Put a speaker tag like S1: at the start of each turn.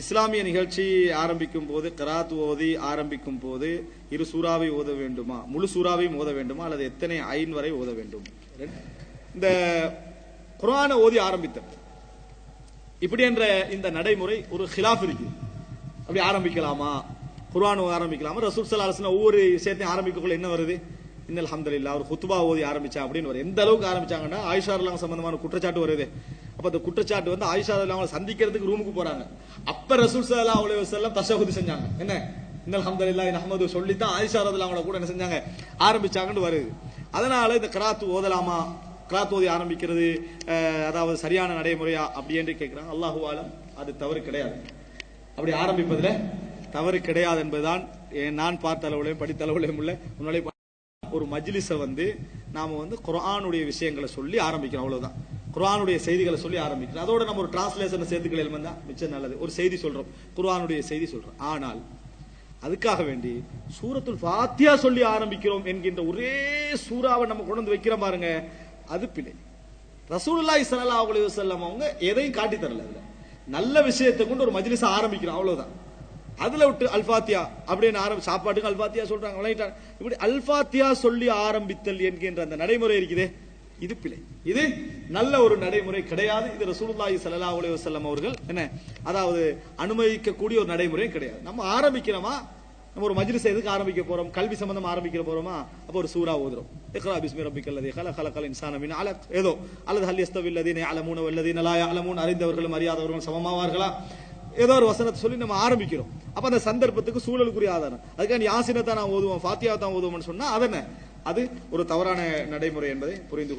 S1: இஸ்லாமிய நிகழ்ச்சி ஆரம்பிக்கும் போது கராத் ஓதி ஆரம்பிக்கும் போது இரு சூறாவை ஓத வேண்டுமா? முழு சூறாவையும் ஓத வேண்டுமா? அல்லது எத்தனை ஐன் வரை ஓத வேண்டும்? இந்த குர்ஆனை ஓதி ஆரம்பித்தல் இப்படி என்ற இந்த நடைமுறை ஒரு ஹிலாஃப் இருக்கு. அப்படி ஆரம்பிக்கலாமா? குர்ஆன் ஆரம்பிக்கலாமா? ரசூல் ஸல்லல்லாஹு ஒவ்வொரு விஷயத்தையும் ஆரம்பிக்கக்குள்ள என்ன வருது? இன்னல் அல்ஹம்துலில்லாஹ் ஒரு குத்துபா ஓதி ஆரம்பிச்சா அப்படின்னு வரும். எந்த அளவுக்கு ஆரம்பிச்சாங்கன்னா ஆயிஷா சம்பந்தமான குற்றச்சாட்டு வருது. அப்ப அந்த குற்றச்சாட்டு வந்து ஆயிஷா ரலியல்லாஹு அவங்களை சந்திக்கிறதுக்கு ரூமுக்கு போறாங்க. அப்ப ரசூல் ஸல்லல்லாஹு அலைஹி வஸல்லம் தசகுதி செஞ்சாங்க. என்ன? இன்னல் அல்ஹம்துலில்லாஹ் நஹ்மது சொல்லி தான் ஆயிஷா ரலியல்லாஹு அவங்கள கூட என்ன செஞ்சாங்க? ஆரம்பிச்சாங்கன்னு வருது. அதனால இந்த கிராத்து ஓதலாமா? கிராத் ஓதி ஆரம்பிக்கிறது அதாவது சரியான நடைமுறையா அப்படி என்று கேட்கிறாங்க அல்லாஹு ஆலம். அது தவறு கிடையாது. அப்படி ஆரம்பிப்பதுல தவறு கிடையாது என்பதுதான் நான் பார்த்த அளவுலையும் படித்த அளவுலையும் உள்ள முன்னாடி ஒரு மஜ்லிஸை வந்து நாம வந்து குரானுடைய விஷயங்களை சொல்லி ஆரம்பிக்கிறோம். அவ்வளவுதான். குர்ஆனுடைய செய்திகளை சொல்லி ஆரம்பிக்கிறோம் அதோட நம்ம ஒரு டிரான்ஸ்லேஷனை சேர்த்துக்கள் எழுமந்தா மிச்சம் நல்லது. ஒரு செய்தி சொல்றோம். குர்ஆனுடைய செய்தி சொல்றோம். ஆனால் அதுக்காக வேண்டி சூரத்துல் ஃபாத்தியா சொல்லி ஆரம்பிக்கிறோம் என்கின்ற ஒரே சூறாவை நம்ம கொண்டு வந்து வைக்கிறோம் பாருங்க. அது பிழை. ரசூலுல்லாஹி ஸல்லல்லாஹு அலைஹி வஸல்லம் அவங்க எதையும் காட்டி தரல அதுல. நல்ல விஷயத்தை கொண்டு ஒரு மஜ்லிஸ் ஆரம்பிக்கிறோம். அவ்வளவுதான். அதுல விட்டு அல்பாத்தியா அப்படின்னு ஆரம்பி சாப்பாட்டுக்கு அல்பாத்தியா சொல்றாங்க. விளையிட்டாங்க இப்படி அல்பாத்தியா சொல்லி ஆரம்பித்தல் என்கின்ற அந்த நடைமுறை இருக்குதே. இது பிழை. இது நல்ல ஒரு நடைமுறை கிடையாது. இது ரசூலுல்லாஹி சல்லா உலக செல்லம் அவர்கள் என்ன அதாவது அனுமதிக்கக்கூடிய ஒரு நடைமுறையும் கிடையாது. நம்ம ஆரம்பிக்கிறோமா? நம்ம ஒரு மஜ்லிஸ் எதுக்கு ஆரம்பிக்க போறோம்? கல்வி சம்பந்தம் ஆரம்பிக்க போறோமா? அப்போ ஒரு சூறா ஓதுறோம். இக்ரா பிஸ்மி ரப்பிக்கல்லதி கல கல கல இன்சானமின் அலக் ஏதோ. அல்லது ஹல் எஸ்தவில்லதீன அலமூன வல்லதீன லா அலமூன் அறிந்தவர்களும் அறியாதவர்களும் சமமாவார்களா? ஏதோ ஒரு வசனத்தை சொல்லி நம்ம ஆரம்பிக்கிறோம். அப்போ அந்த சந்தர்ப்பத்துக்கு சூழலுக்குரிய ஆதாரம். அதுக்கான யாசினத்தை நான் ஓதுவோம் ஃபாத்தியாவை தான் ஓதுவோம்னு சொன்னால் அதென்ன? அது ஒரு தவறான நடைமுறை என்பதை புரிந்து கொள்ளும்